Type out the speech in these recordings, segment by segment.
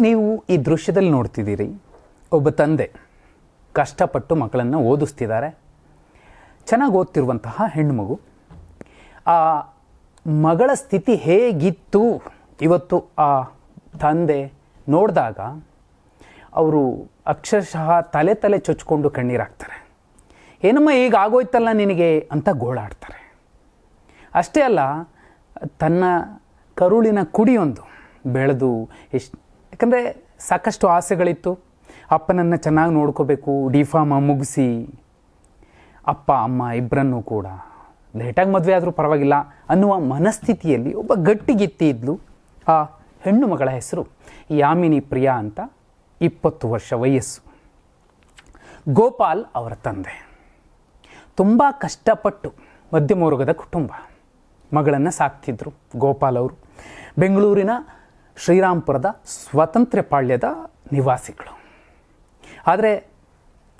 ನೀವು ಈ ದೃಶ್ಯದಲ್ಲಿ ನೋಡ್ತಿದ್ದೀರಿ ಒಬ್ಬ ತಂದೆ ಕಷ್ಟಪಟ್ಟು ಮಕ್ಕಳನ್ನು ಓದಿಸ್ತಿದ್ದಾರೆ. ಚೆನ್ನಾಗಿ ಓದ್ತಿರುವಂತಹ ಹೆಣ್ಣುಮಗು ಆ ಮಗಳ ಸ್ಥಿತಿ ಹೇಗಿತ್ತು? ಇವತ್ತು ಆ ತಂದೆ ನೋಡಿದಾಗ ಅವರು ಅಕ್ಷರಶಃ ತಲೆ ತಲೆ ಚೊಚ್ಕೊಂಡು ಕಣ್ಣೀರಾಗ್ತಾರೆ. ಏನಮ್ಮ ಈಗ ಆಗೋಯ್ತಲ್ಲ ನಿನಗೆ ಅಂತ ಗೋಳಾಡ್ತಾರೆ. ಅಷ್ಟೇ ಅಲ್ಲ, ತನ್ನ ಕರುಳಿನ ಕುಡಿಯೊಂದು ಬೆಳೆದು ಎಷ್ಟು ಯಾಕಂದರೆ ಸಾಕಷ್ಟು ಆಸೆಗಳಿತ್ತು. ಅಪ್ಪನನ್ನು ಚೆನ್ನಾಗಿ ನೋಡ್ಕೋಬೇಕು ಡಿಫಾಮ ಮುಗಿಸಿ, ಅಪ್ಪ, ಅಮ್ಮ ಇಬ್ಬರನ್ನೂ ಕೂಡ ಲೇಟಾಗಿ ಮದುವೆ ಆದರೂ ಪರವಾಗಿಲ್ಲ ಅನ್ನುವ ಮನಸ್ಥಿತಿಯಲ್ಲಿ ಒಬ್ಬ ಗಟ್ಟಿಗಿತ್ತಿ ಇದ್ಲು ಆ ಹೆಣ್ಣು ಮಗಳ ಹೆಸರು ಯಾಮಿನಿ ಪ್ರಿಯಾ ಅಂತ ಇಪ್ಪತ್ತು ವರ್ಷ ವಯಸ್ಸು. ಗೋಪಾಲ್ ಅವರ ತಂದೆ. ತುಂಬ ಕಷ್ಟಪಟ್ಟು ಮಧ್ಯಮ ವರ್ಗದ ಕುಟುಂಬ. ಮಗಳನ್ನು ಸಾಕ್ತಿದ್ರು ಗೋಪಾಲ್ ಅವರು. ಬೆಂಗಳೂರಿನ ಶ್ರೀರಾಮ್ಪುರದ ಸ್ವಾತಂತ್ರ್ಯ ಪಾಳ್ಯದ ನಿವಾಸಿಗಳು. ಆದರೆ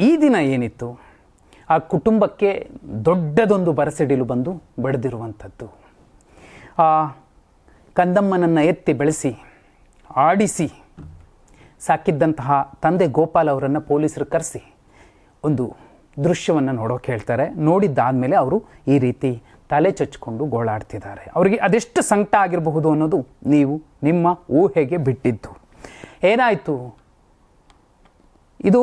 ಈ ದಿನ ಏನಿತ್ತು? ಆ ಕುಟುಂಬಕ್ಕೆ ದೊಡ್ಡದೊಂದು ಬರಸಿಡಿಲು ಬಂದು ಬಡಿದಿರುವಂಥದ್ದು. ಆ ಕಂದಮ್ಮನನ್ನು ಎತ್ತಿ ಬೆಳೆಸಿ, ಆಡಿಸಿ, ಸಾಕಿದ್ದಂತಹ ತಂದೆ ಗೋಪಾಲ್ ಅವರನ್ನು ಪೊಲೀಸರು ಕರೆಸಿ ಒಂದು ದೃಶ್ಯವನ್ನು ನೋಡೋಕೆ ಹೇಳ್ತಾರೆ. ನೋಡಿದ್ದಾದಮೇಲೆ ಅವರು ಈ ರೀತಿ ತಲೆ ಚಚ್ಕೊಂಡು ಗೋಳಾಡ್ತಿದ್ದಾರೆ. ಅವರಿಗೆ ಅದೆಷ್ಟು ಸಂಕಟ ಆಗಿರಬಹುದು ಅನ್ನೋದು ನೀವು ನಿಮ್ಮ ಊಹೆಗೆ ಬಿಟ್ಟಿದ್ದು. ಏನಾಯಿತು? ಇದು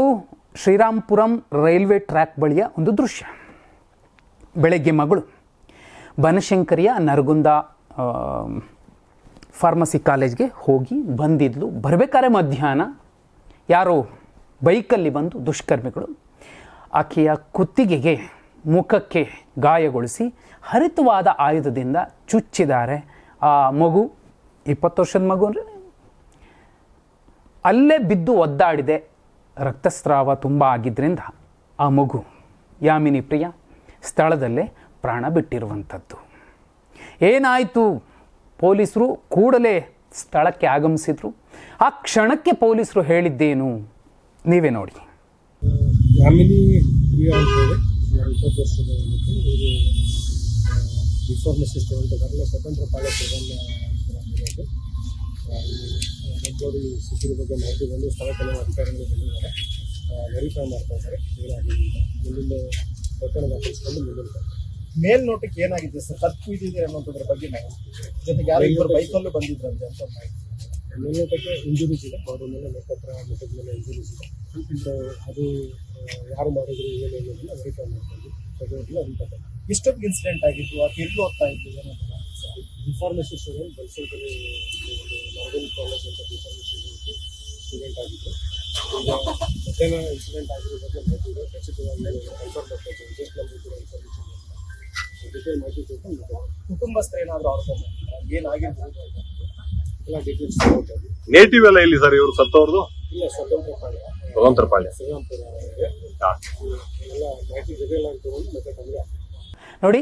ಶ್ರೀರಾಮ್ಪುರಂ ರೈಲ್ವೆ ಟ್ರ್ಯಾಕ್ ಬಳಿಯ ಒಂದು ದೃಶ್ಯ. ಬೆಳಗ್ಗೆ ಮಗಳು ಬನಶಂಕರಿಯ ನರಗುಂದ ಫಾರ್ಮಸಿ ಕಾಲೇಜ್ಗೆ ಹೋಗಿ ಬಂದಿದ್ಲು. ಬರಬೇಕಾದ್ರೆ ಮಧ್ಯಾಹ್ನ. ಯಾರೋ ಬೈಕಲ್ಲಿ ಬಂದು ದುಷ್ಕರ್ಮಿಗಳು. ಆಕೆಯ ಕುತ್ತಿಗೆಗೆ ಮುಖಕ್ಕೆ ಗಾಯಗೊಳಿಸಿ ಹರಿತವಾದ ಆಯುಧದಿಂದ ಚುಚ್ಚಿದ್ದಾರೆ. ಆ ಮಗು ಇಪ್ಪತ್ತು ವರ್ಷದ ಮಗು ಅಂದರೆ? ಅಲ್ಲೇ ಬಿದ್ದು ಒದ್ದಾಡಿದೆ. ರಕ್ತಸ್ರಾವ ತುಂಬ ಆಗಿದ್ದರಿಂದ ಆ ಮಗು. ಯಾಮಿನಿ ಪ್ರಿಯ, ಸ್ಥಳದಲ್ಲೇ ಪ್ರಾಣ ಬಿಟ್ಟಿರುವಂಥದ್ದು. ಏನಾಯಿತು? ಪೊಲೀಸರು ಕೂಡಲೇ ಸ್ಥಳಕ್ಕೆ ಆಗಮಿಸಿದ್ರು. ಆ ಕ್ಷಣಕ್ಕೆ ಪೊಲೀಸರು ಹೇಳಿದ್ದೇನು? ನೀವೇ ನೋಡಿ. ಇಪ್ಪತ್ತು ಮಕ್ಕಳು ಇವರು ಇದಾರಲ್ಲ ಸ್ವತಂತ್ರ ಇರೋದು ಶಿಶುರ ಬಗ್ಗೆ ಮಾಹಿತಿ ಬಂದು ಅಧಿಕಾರಿಗಳು ಬಂದಿದ್ದಾರೆ ವೆರಿಫೈ ಮಾಡ್ತಾ ಇದ್ದಾರೆ ಏನಾಗಿದೆ ಮುಂದಿನ ಪ್ರಕರಣ ದಾಖಲಿಸಿಕೊಂಡು ಮೇಲ್ನೋಟಕ್ಕೆ ಏನಾಗಿದೆ ಸರ್? ತಪ್ಪು ಇದೆ ಅನ್ನೋದ್ರ ಬಗ್ಗೆ ಮಾಹಿತಿ ಜೊತೆಗೆ ಯಾರು ಇಬ್ಬರು ಬೈಕಲ್ಲೂ ಬಂದಿದ್ರಂತೆ ಅಂತ ಮಾಹಿತಿ. ಮೇಲ್ನೋಟಕ್ಕೆ ಇಂಜುರೀಸ್ ಇದೆ. ಬಾಡಿ ಮೇಲೆ ನಕ್ಷತ್ರ ಮುಖದ ಮೇಲೆ ಇಂಜುರೀಸ್ ಇದೆ. ಸೊ ಅದು ಯಾರು ಮಾಡಿದ್ರು ಏನು ಅನ್ನೋದನ್ನ ವೆರಿಫೈ ಮಾಡ್ಕೊಂಡು ಸೆಕ್ಯೂರಿಟಿ ಅಂತ ಇಷ್ಟೊತ್ತಿಗೆ ಇನ್ಸಿಡೆಂಟ್ ಆಗಿತ್ತು. ಆ ತಿರುಗಿ ಹೋಗ್ತಾ ಇದ್ದು ಏನಂತ ಡಿಫಾರ್ಮಸಿ ಸ್ಟೂಡೆಂಟ್ ಬಲ್ಸಂಕರಿ ಒಂದು ನಾರ್ಗನ್ ಕಾಲೇಜ್ ಅಂತ ಡಿಫಾರ್ಮಸಿ ಸ್ಟೂಡೆಂಟ್ ಆಗಿತ್ತು. ಈಗ ಮಧ್ಯಾಹ್ನ ಇನ್ಸಿಡೆಂಟ್ ಆಗಿರೋದಕ್ಕೆ ಮಾಹಿತಿ ಖಚಿತವಾಗಿ ಕನ್ಫರ್ಮ್ ಇದ್ದೀವಿ ಜಸ್ಟ್ ನಮಗೆ ಕೂಡ ಇನ್ಫಾರ್ಮೇಷನ್ ಡಿಟೇಲ್ ಮಾಹಿತಿ ತಿಳ್ಕೊಂಡು. ಕುಟುಂಬಸ್ಥರು ಏನಾದರೂ ಅವ್ರ ಏನಾಗಿರ್ಬೋದು ಅಂತ. ಎಲ್ಲ ಡೀಟೇಲ್ಸ್ ತಗೋತಾ ಇದ್ದೀವಿ ನೇಟಿವ್ ಎಲ್ಲ ಇಲ್ಲಿ ಸರ್ ಇವರು ಸತ್ತವ್ರದ್ದು ಸ್ವತಂತ್ರ ಪಾಳ್ಯ. ನೋಡಿ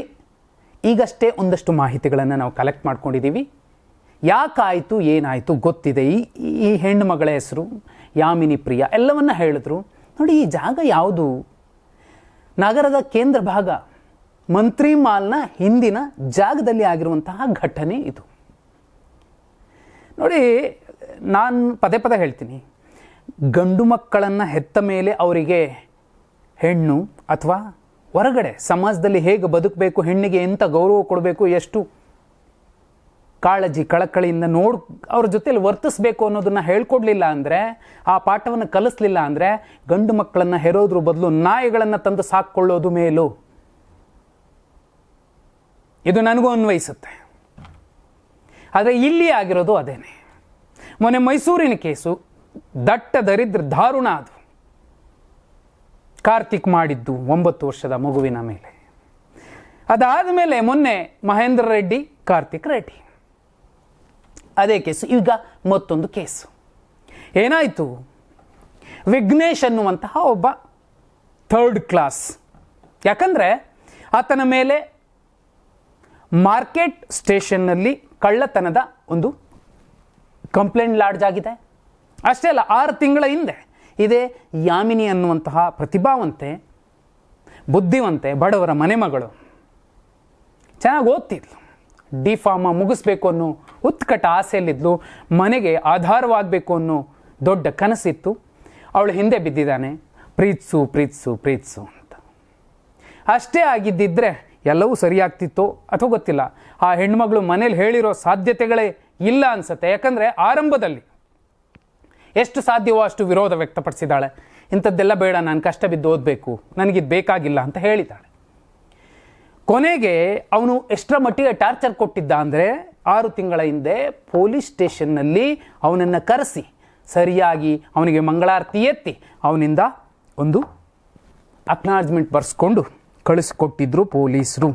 ಈಗಷ್ಟೇ ಒಂದಷ್ಟು ಮಾಹಿತಿಗಳನ್ನು ನಾವು ಕಲೆಕ್ಟ್ ಮಾಡ್ಕೊಂಡಿದ್ದೀವಿ ಯಾಕಾಯಿತು ಏನಾಯಿತು ಗೊತ್ತಿದೆ. ಈ ಈ ಹೆಣ್ಣು ಮಗಳ ಹೆಸರು ಯಾಮಿನಿ ಪ್ರಿಯ ಎಲ್ಲವನ್ನ ಹೇಳಿದ್ರು. ನೋಡಿ ಈ ಜಾಗ ಯಾವುದು? ನಗರದ ಕೇಂದ್ರ ಭಾಗ ಮಂತ್ರಿ ಮಾಲ್ನ ಹಿಂದಿನ ಜಾಗದಲ್ಲಿ ಆಗಿರುವಂತಹ ಘಟನೆ ಇದು. ನೋಡಿ, ನಾನು ಪದೇ ಪದೇ ಹೇಳ್ತೀನಿ. ಗಂಡು ಮಕ್ಕಳನ್ನು ಹೆತ್ತ ಮೇಲೆ ಅವರಿಗೆ ಹೆಣ್ಣು ಅಥವಾ ಹೊರಗಡೆ ಸಮಾಜದಲ್ಲಿ ಹೇಗೆ ಬದುಕಬೇಕು, ಹೆಣ್ಣಿಗೆ ಎಂಥ ಗೌರವ ಕೊಡಬೇಕು, ಎಷ್ಟು ಕಾಳಜಿ, ಕಳಕಳಿಯಿಂದ ನೋಡಿ ಅವ್ರ ಜೊತೆಯಲ್ಲಿ ವರ್ತಿಸ್ಬೇಕು ಅನ್ನೋದನ್ನು ಹೇಳ್ಕೊಡ್ಲಿಲ್ಲ ಅಂದರೆ, ಆ ಪಾಠವನ್ನು ಕಲಿಸ್ಲಿಲ್ಲ ಅಂದರೆ, ಗಂಡು ಮಕ್ಕಳನ್ನು ಹೆರೋದ್ರ ಬದಲು ನಾಯಿಗಳನ್ನು ತಂದು ಸಾಕ್ಕೊಳ್ಳೋದು ಮೇಲು. ಇದು ನನಗೂ ಅನ್ವಯಿಸುತ್ತೆ. ಆದರೆ ಇಲ್ಲಿ ಆಗಿರೋದು ಅದೇನೆ. ಮೊನ್ನೆ ಮೈಸೂರಿನ ಕೇಸು ದಟ್ಟ ದರಿದ್ರ ದಾರುಣ ಅದು. ಕಾರ್ತಿಕ್ ಮಾಡಿದ್ದು ಒಂಬತ್ತು ವರ್ಷದ ಮಗುವಿನ ಮೇಲೆ. ಅದಾದ ಮೇಲೆ ಮೊನ್ನೆ ಮಹೇಂದ್ರ ರೆಡ್ಡಿ, ಕಾರ್ತಿಕ್ ರೆಡ್ಡಿ. ಅದೇ ಕೇಸು, ಈಗ ಮತ್ತೊಂದು ಕೇಸು. ಏನಾಯಿತು? ವಿಘ್ನೇಶ್ ಅನ್ನುವಂತಹ ಒಬ್ಬ ಥರ್ಡ್ ಕ್ಲಾಸ್ ಯಾಕಂದರೆ ಆತನ ಮೇಲೆ ಮಾರ್ಕೆಟ್ ಸ್ಟೇಷನ್ನಲ್ಲಿ ಕಳ್ಳತನದ ಒಂದು ಕಂಪ್ಲೇಂಟ್ ಲಾಡ್ಜ್ ಆಗಿದೆ. ಅಷ್ಟೇ ಅಲ್ಲ, ಆರು ತಿಂಗಳ ಹಿಂದೆ ಇದೇ ಯಾಮಿನಿ ಅನ್ನುವಂತಹ ಪ್ರತಿಭಾವಂತೆ, ಬುದ್ಧಿವಂತೆ ಬಡವರ ಮನೆಮಗಳು ಚೆನ್ನಾಗಿ ಓದ್ತಿದ್ಲು. ಡಿ ಫಾರ್ಮ ಮುಗಿಸ್ಬೇಕು ಅನ್ನೋ ಉತ್ಕಟ ಆಸೆಯಲ್ಲಿದ್ಲು, ಮನೆಗೆ ಆಧಾರವಾಗಬೇಕು ಅನ್ನೋ ದೊಡ್ಡ ಕನಸಿತ್ತು. ಅವಳು ಹಿಂದೆ ಬಿದ್ದಿದ್ದಾನೆ, ಪ್ರೀತ್ಸು ಪ್ರೀತ್ಸು ಪ್ರೀತ್ಸು ಅಂತ. ಅಷ್ಟೇ ಆಗಿದ್ದಿದ್ರೆ ಎಲ್ಲವೂ ಸರಿಯಾಗ್ತಿತ್ತು ಅಥವಾ ಗೊತ್ತಿಲ್ಲ. ಆ ಹೆಣ್ಮಗಳು ಮನೇಲಿ ಹೇಳಿರೋ ಸಾಧ್ಯತೆಗಳೇ ಇಲ್ಲ ಅನ್ಸುತ್ತೆ. ಯಾಕಂದರೆ ಆರಂಭದಲ್ಲಿ ಎಷ್ಟು ಸಾಧ್ಯವೋ ಅಷ್ಟು ವಿರೋಧ ವ್ಯಕ್ತಪಡಿಸಿದ್ದಾಳೆ. ಇಂಥದ್ದೆಲ್ಲ ಬೇಡ, ನಾನು ಕಷ್ಟ ಬಿದ್ದು ಓದಬೇಕು, ನನಗಿದು ಬೇಕಾಗಿಲ್ಲ ಅಂತ ಹೇಳಿದ್ದಾಳೆ. ಕೊನೆಗೆ ಅವನು ಎಷ್ಟರ ಮಟ್ಟಿಗೆ ಟಾರ್ಚರ್ ಕೊಟ್ಟಿದ್ದ ಅಂದರೆ ಆರು ತಿಂಗಳ ಹಿಂದೆ ಪೊಲೀಸ್ ಸ್ಟೇಷನ್ನಲ್ಲಿ ಅವನನ್ನು ಕರೆಸಿ, ಸರಿಯಾಗಿ ಅವನಿಗೆ ಮಂಗಳಾರತಿ ಎತ್ತಿ, ಅವನಿಂದ ಒಂದು ಅಕ್ನಾಲಜ್ಮೆಂಟ್ ಬರೆಸ್ಕೊಂಡು ಕಳಿಸ್ಕೊಟ್ಟಿದ್ರು ಪೊಲೀಸರು.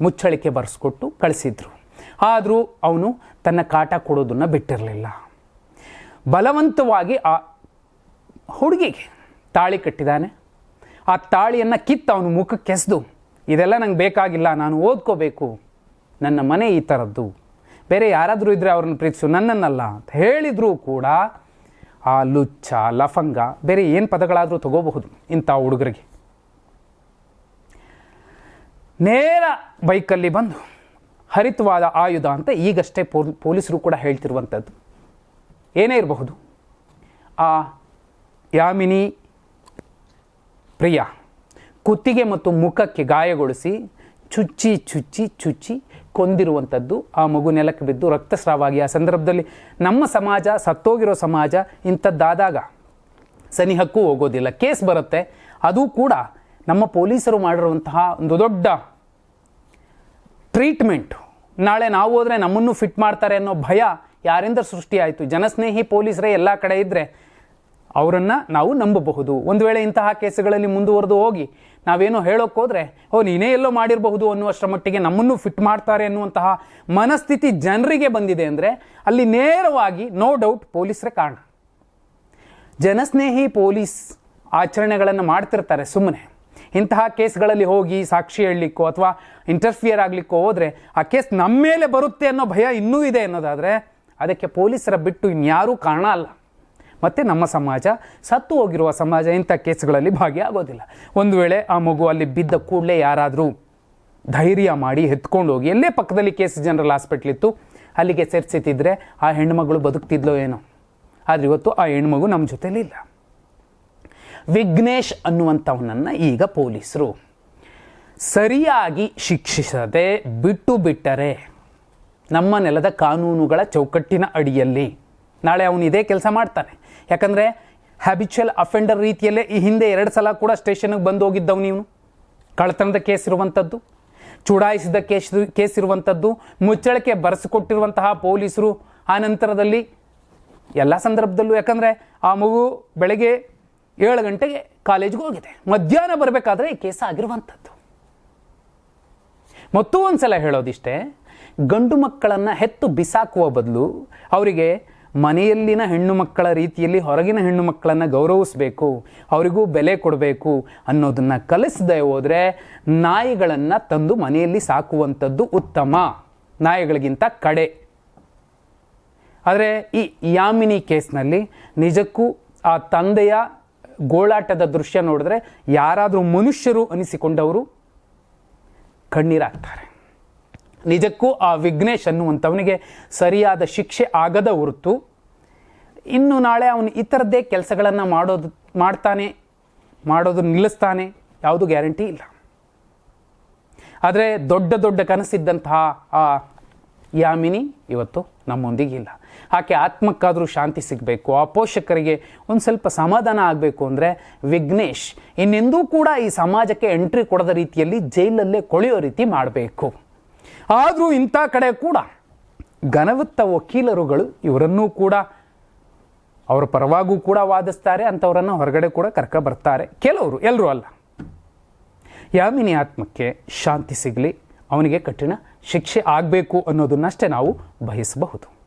ಮುಚ್ಚಳಿಕೆ ಬರೆಸ್ಕೊಟ್ಟು ಕಳಿಸಿದ್ರು. ಆದರೂ ಅವನು ತನ್ನ ಕಾಟ ಕೊಡೋದನ್ನು ಬಿಟ್ಟಿರಲಿಲ್ಲ. ಬಲವಂತವಾಗಿ ಆ ಹುಡುಗಿಗೆ ತಾಳಿ ಕಟ್ಟಿದ್ದಾನೆ ಆ ತಾಳಿಯನ್ನು ಕಿತ್ತು ಅವನು ಮುಖಕ್ಕೆ ಕೆಸ್ದು, ಇದೆಲ್ಲ ನಂಗೆ ಬೇಕಾಗಿಲ್ಲ, ನಾನು ಓದ್ಕೋಬೇಕು. ನನ್ನ ಮನೆ ಈ ಥರದ್ದು ಬೇರೆ ಯಾರಾದರೂ ಇದ್ದರೆ ಅವ್ರನ್ನ ಪ್ರೀತಿಸು, ನನ್ನನ್ನಲ್ಲ ಅಂತ ಹೇಳಿದರೂ ಕೂಡ ಆ ಲುಚ್ಚ, ಲಫಂಗ ಬೇರೆ ಏನು ಪದಗಳಾದರೂ ತಗೋಬಹುದು ಇಂಥ ಹುಡುಗರಿಗೆ. ನೇರ ಬೈಕಲ್ಲಿ ಬಂದು ಹರಿತವಾದ ಆಯುಧ ಅಂತ ಈಗಷ್ಟೇ ಪೊಲ್ ಪೊಲೀಸರು ಕೂಡ ಹೇಳ್ತಿರುವಂಥದ್ದು. ಏನೇ ಇರಬಹುದು. ಆ ಯಾಮಿನಿ ಪ್ರಿಯ ಕುತ್ತಿಗೆ ಮತ್ತು ಮುಖಕ್ಕೆ ಗಾಯಗೊಳಿಸಿ ಚುಚ್ಚಿ ಚುಚ್ಚಿ ಚುಚ್ಚಿ ಕೊಂದಿರುವಂಥದ್ದು ಆ ಮಗು ನೆಲಕ್ಕೆ ಬಿದ್ದು ರಕ್ತಸ್ರಾವಾಗಿ ಆ ಸಂದರ್ಭದಲ್ಲಿ ನಮ್ಮ ಸಮಾಜ ಸತ್ತೋಗಿರೋ ಸಮಾಜ ಇಂಥದ್ದಾದಾಗ ಸನಿಹಕ್ಕೂ ಹೋಗೋದಿಲ್ಲ. ಕೇಸ್ ಬರುತ್ತೆ. ಅದು ಕೂಡ ನಮ್ಮ ಪೊಲೀಸರು ಮಾಡಿರುವಂತಹ ಒಂದು ದೊಡ್ಡ ಟ್ರೀಟ್ಮೆಂಟ್ ನಾಳೆ ನಾವು ಹೋದರೆ ನಮ್ಮನ್ನು ಫಿಟ್ ಮಾಡ್ತಾರೆ ಅನ್ನೋ ಭಯ ಯಾರಿಂದ ಸೃಷ್ಟಿಯಾಯಿತು. ಜನಸ್ನೇಹಿ ಪೊಲೀಸರೇ ಎಲ್ಲ ಕಡೆ ಇದ್ದರೆ ಅವರನ್ನು ನಾವು ನಂಬಬಹುದು. ಒಂದು ವೇಳೆ ಇಂತಹ ಕೇಸುಗಳಲ್ಲಿ ಮುಂದುವರೆದು ಹೋಗಿ ನಾವೇನೋ ಹೇಳೋಕ್ಕೋದ್ರೆ ಓ, ನೀನೇ ಎಲ್ಲೋ ಮಾಡಿರಬಹುದು ಅನ್ನುವಷ್ಟರ ಮಟ್ಟಿಗೆ ನಮ್ಮನ್ನು ಫಿಟ್ ಮಾಡ್ತಾರೆ ಅನ್ನುವಂತಹ ಮನಸ್ಥಿತಿ ಜನರಿಗೆ ಬಂದಿದೆ ಅಂದರೆ ಅಲ್ಲಿ ನೇರವಾಗಿ ನೋ ಡೌಟ್ ಪೊಲೀಸರೇ ಕಾರಣ. ಜನಸ್ನೇಹಿ ಪೊಲೀಸ್ ಆಚರಣೆಗಳನ್ನು ಮಾಡ್ತಿರ್ತಾರೆ ಸುಮ್ಮನೆ ಇಂತಹ ಕೇಸ್ಗಳಲ್ಲಿ ಹೋಗಿ ಸಾಕ್ಷಿ ಹೇಳಲಿಕ್ಕೋ ಅಥವಾ ಇಂಟರ್ಫಿಯರ್ ಆಗಲಿಕ್ಕೋ ಹೋದರೆ ಆ ಕೇಸ್ ನಮ್ಮ ಮೇಲೆ ಬರುತ್ತೆ ಅನ್ನೋ ಭಯ ಇನ್ನೂ ಇದೆ ಅನ್ನೋದಾದರೆ ಅದಕ್ಕೆ ಪೊಲೀಸರ ಬಿಟ್ಟು ಇನ್ಯಾರೂ ಕಾರಣ ಅಲ್ಲ. ಮತ್ತು ನಮ್ಮ ಸಮಾಜ ಸತ್ತು ಹೋಗಿರುವ ಸಮಾಜ ಇಂಥ ಕೇಸ್ಗಳಲ್ಲಿ ಭಾಗಿಯಾಗೋದಿಲ್ಲ. ಒಂದು ವೇಳೆ ಆ ಮಗು ಅಲ್ಲಿ ಬಿದ್ದ ಕೂಡಲೇ ಯಾರಾದರೂ ಧೈರ್ಯ ಮಾಡಿ ಎತ್ಕೊಂಡು ಹೋಗಿ, ಎಲ್ಲೇ ಪಕ್ಕದಲ್ಲಿ ಕೇಸ್ ಜನರಲ್ ಹಾಸ್ಪಿಟ್ಲ್ ಇತ್ತು, ಅಲ್ಲಿಗೆ ಸೇರಿಸಿತಿದ್ರೆ ಆ ಹೆಣ್ಮಗಳು ಬದುಕ್ತಿದ್ಲೋ ಏನೋ. ಆದರೆ ಇವತ್ತು ಆ ಹೆಣ್ಮಗು ನಮ್ಮ ಜೊತೆಲಿಲ್ಲ. ವಿಘ್ನೇಶ್ ಅನ್ನುವಂಥವನನ್ನು ಈಗ ಪೊಲೀಸರು. ಸರಿಯಾಗಿ ಶಿಕ್ಷಿಸದೆ ಬಿಟ್ಟು ಬಿಟ್ಟರೆ ನಮ್ಮ ನೆಲದ ಕಾನೂನುಗಳ ಚೌಕಟ್ಟಿನ ಅಡಿಯಲ್ಲಿ ನಾಳೆ ಅವನು ಇದೇ ಕೆಲಸ ಮಾಡ್ತಾನೆ. ಯಾಕಂದರೆ ಹ್ಯಾಬಿಚುವಲ್ ಅಫೆಂಡರ್ ರೀತಿಯಲ್ಲೇ ಈ ಹಿಂದೆ ಎರಡು ಸಲ ಕೂಡ ಸ್ಟೇಷನ್ಗೆ ಬಂದು ಹೋಗಿದ್ದವು ನೀವು ಕಳ್ತನದ ಕೇಸ್ ಇರುವಂಥದ್ದು, ಚುಡಾಯಿಸಿದ ಕೇಸ್ ಕೇಸ್ ಇರುವಂಥದ್ದು ಮುಚ್ಚಳಕ್ಕೆ ಬರೆಸಿಕೊಟ್ಟಿರುವಂತಹ ಪೊಲೀಸರು ಆ ನಂತರದಲ್ಲಿ ಎಲ್ಲ ಸಂದರ್ಭದಲ್ಲೂ ಯಾಕಂದರೆ ಆ ಮಗು ಬೆಳಗ್ಗೆ ಏಳು ಗಂಟೆಗೆ ಕಾಲೇಜ್ಗೆ ಹೋಗಿದೆ. ಮಧ್ಯಾಹ್ನ ಬರಬೇಕಾದ್ರೆ ಈ ಕೇಸ್ ಆಗಿರುವಂಥದ್ದು. ಮತ್ತೂ ಒಂದು ಸಲ ಹೇಳೋದಿಷ್ಟೇ, ಗಂಡು ಮಕ್ಕಳನ್ನು ಹೆತ್ತು ಬಿಸಾಕುವ ಬದಲು ಅವರಿಗೆ ಮನೆಯಲ್ಲಿನ ಹೆಣ್ಣು ಮಕ್ಕಳ ರೀತಿಯಲ್ಲಿ ಹೊರಗಿನ ಹೆಣ್ಣು ಮಕ್ಕಳನ್ನು ಗೌರವಿಸಬೇಕು, ಅವರಿಗೂ ಬೆಲೆ ಕೊಡಬೇಕು ಅನ್ನೋದನ್ನು ಕಲಿಸದೆ ಹೋದರೆ ನಾಯಿಗಳನ್ನು ತಂದು ಮನೆಯಲ್ಲಿ ಸಾಕುವಂಥದ್ದು ಉತ್ತಮ. ನಾಯಿಗಳಿಗಿಂತ ಕಡೆ. ಆದರೆ ಈ ಯಾಮಿನಿ ಕೇಸ್ನಲ್ಲಿ ನಿಜಕ್ಕೂ ಆ ತಂದೆಯ ಗೋಳಾಟದ ದೃಶ್ಯ ನೋಡಿದ್ರೆ ಯಾರಾದರೂ ಮನುಷ್ಯರು ಅನಿಸಿಕೊಂಡವರು ಕಣ್ಣೀರಾಗ್ತಾರೆ. ನಿಜಕ್ಕೂ ಆ ವಿಘ್ನೇಶ್ ಅನ್ನುವಂಥವನಿಗೆ ಸರಿಯಾದ ಶಿಕ್ಷೆ ಆಗದ ಹೊರತು ಇನ್ನು ನಾಳೆ ಅವನು ಈ ಥರದ್ದೇ ಕೆಲಸಗಳನ್ನು ಮಾಡೋದು, ಮಾಡ್ತಾನೆ, ಮಾಡೋದು ನಿಲ್ಲಿಸ್ತಾನೆ, ಯಾವುದು ಗ್ಯಾರಂಟಿ ಇಲ್ಲ. ಆದರೆ ದೊಡ್ಡ ದೊಡ್ಡ ಕನಸಿದ್ದಂತಹ ಆ ಯಾಮಿನಿ ಇವತ್ತು ನಮ್ಮೊಂದಿಗಿಲ್ಲ. ಆಕೆ ಆತ್ಮಕ್ಕಾದರೂ ಶಾಂತಿ ಸಿಗಬೇಕು. ಆ ಪೋಷಕರಿಗೆ ಒಂದು ಸ್ವಲ್ಪ ಸಮಾಧಾನ ಆಗಬೇಕು ಅಂದರೆ ವಿಘ್ನೇಶ್ ಇನ್ನೆಂದೂ ಕೂಡ ಈ ಸಮಾಜಕ್ಕೆ ಎಂಟ್ರಿ ಕೊಡದ ರೀತಿಯಲ್ಲಿ ಜೈಲಲ್ಲೇ ಕೊಳೆಯೋ ರೀತಿ ಮಾಡಬೇಕು. ಆದರೂ ಇಂಥ ಕಡೆ ಕೂಡ ಘನವತ್ತ ವಕೀಲರುಗಳು ಇವರನ್ನೂ ಕೂಡ ಅವರ ಪರವಾಗೂ ಕೂಡ ವಾದಿಸ್ತಾರೆ, ಅಂಥವರನ್ನು ಹೊರಗಡೆ ಕೂಡ ಕರ್ಕ ಬರ್ತಾರೆ. ಕೆಲವರು ಎಲ್ಲರೂ ಅಲ್ಲ. ಯಾಮಿನಿ ಆತ್ಮಕ್ಕೆ ಶಾಂತಿ ಸಿಗಲಿ, ಅವನಿಗೆ ಕಠಿಣ ಶಿಕ್ಷೆ ಆಗಬೇಕು ಅನ್ನೋದನ್ನಷ್ಟೇ ನಾವು ಬಯಸಬಹುದು.